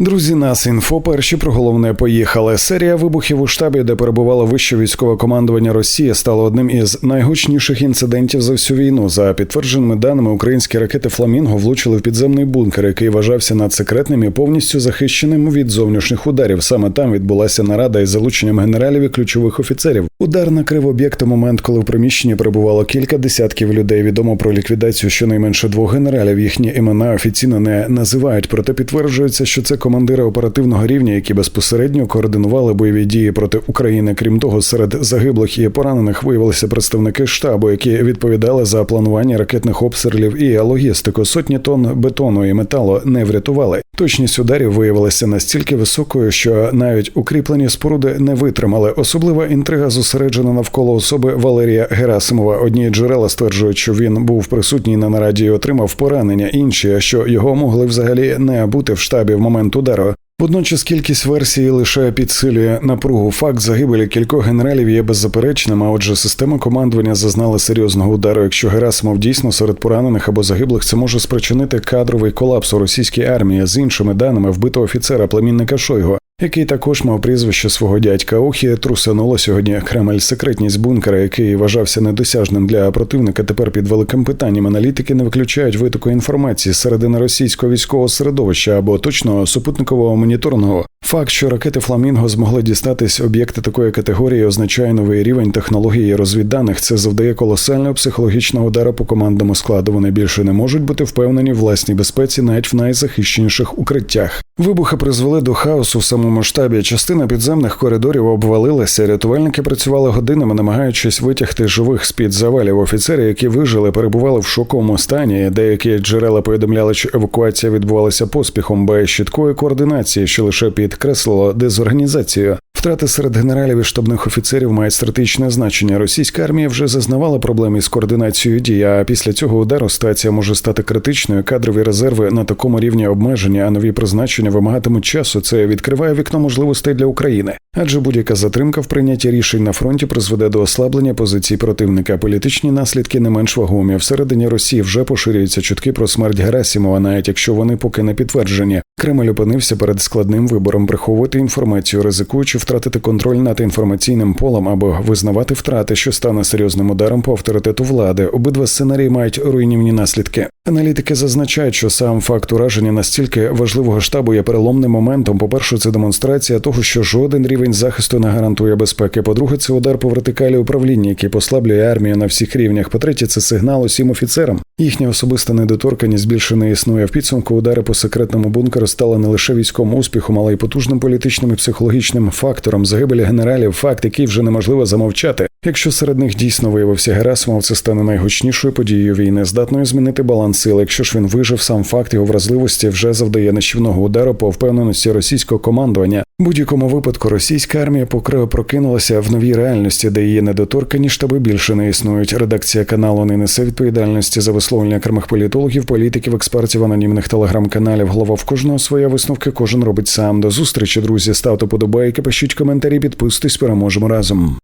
Друзі, нас інфо перші про головне поїхали. Серія вибухів у штабі, де перебувало вище військове командування Росії, стала одним із найгучніших інцидентів за всю війну. За підтвердженими даними, українські ракети Фламінго влучили в підземний бункер, який вважався надсекретним і повністю захищеним від зовнішніх ударів. Саме там відбулася нарада із залученням генералів і ключових офіцерів. Удар накрив об'єкт у момент, коли в приміщенні перебувало кілька десятків людей. Відомо про ліквідацію щонайменше двох генералів. Їхні імена офіційно не називають, проте підтверджується, що це командири оперативного рівня, які безпосередньо координували бойові дії проти України. Крім того, серед загиблих і поранених виявилися представники штабу, які відповідали за планування ракетних обстрілів і логістику. Сотні тонн бетону і металу не врятували. Точність ударів виявилася настільки високою, що навіть укріплені споруди не витримали. Особлива інтрига зосереджена навколо особи Валерія Герасимова. Одні джерела стверджують, що він був присутній на нараді і отримав поранення. Інші, що його могли взагалі не бути в штабі в момент удару. Водночас кількість версій лише підсилює напругу. Факт загибелі кількох генералів є беззаперечним. А отже, система командування зазнала серйозного удару. Якщо Герасимов дійсно серед поранених або загиблих, це може спричинити кадровий колапс у російській армії. З іншими даними вбито офіцера племінника Шойго, який також мав прізвище свого дядька. Охі трусануло сьогодні Кремль секретність бункера, який вважався недосяжним для противника. Тепер під великим питанням аналітики не виключають витоку інформації середини російського військового середовища або точно супутникового моніторингу. Факт, що ракети Фламінго змогли дістатись об'єкти такої категорії, означає новий рівень технології розвідданих. Це завдає колосального психологічного удару по командному складу. Вони більше не можуть бути впевнені в власній безпеці, навіть в найзахищеніших укриттях. Вибухи призвели до хаосу в самому штабі. Частина підземних коридорів обвалилася. Рятувальники працювали годинами, намагаючись витягти живих з під завалів. Офіцери, які вижили, перебували в шоковому стані. Деякі джерела повідомляли, що евакуація відбувалася поспіхом без чіткої координації, що лише підкреслило дезорганізацію. Втрати серед генералів і штабних офіцерів мають стратегічне значення. Російська армія вже зазнавала проблем із координацією дій. А після цього удару ситуація може стати критичною. Кадрові резерви на такому рівні обмеження, а нові призначення вимагатимуть часу. Це відкриває вікно можливостей для України. Адже будь-яка затримка в прийнятті рішень на фронті призведе до ослаблення позицій противника. Політичні наслідки не менш вагомі. Всередині Росії вже поширюються чутки про смерть Герасімова, навіть якщо вони поки не підтверджені. Кремль опинився перед складним вибором приховувати інформацію, ризикуючи втратити контроль над інформаційним полем або визнавати втрати, що стане серйозним ударом по авторитету влади. Обидва сценарії мають руйнівні наслідки. Аналітики зазначають, що сам факт ураження настільки важливого штабу є переломним моментом. По перше, це демонстрація того, що жоден рівень захисту не гарантує безпеки. По-друге, це удар по вертикалі управління, який послаблює армію на всіх рівнях. По третє, це сигнал усім офіцерам. Їхня особиста недоторканість більше не існує. В підсумку удари по секретному бункеру стали не лише військовим успіхом, але й потужним політичним і психологічним фактором загибелі генералів. Факт, який вже неможливо замовчати. Якщо серед них дійсно виявився Герасимов, це стане найгучнішою подією війни, здатною змінити баланс сил. Якщо ж він вижив, сам факт його вразливості вже завдає нищівного удару по впевненості російського командування. Будь-якому випадку російська армія покрива прокинулася в новій реальності, де її недоторкані штаби більше не існують. Редакція каналу не несе відповідальності за висловлення окремих політологів, політиків, експертів, анонімних телеграм-каналів. Голова в кожного своя висновки, кожен робить сам. До зустрічі, друзі. Ставте подобайки, пишіть коментарі, підписуйтесь, переможемо разом.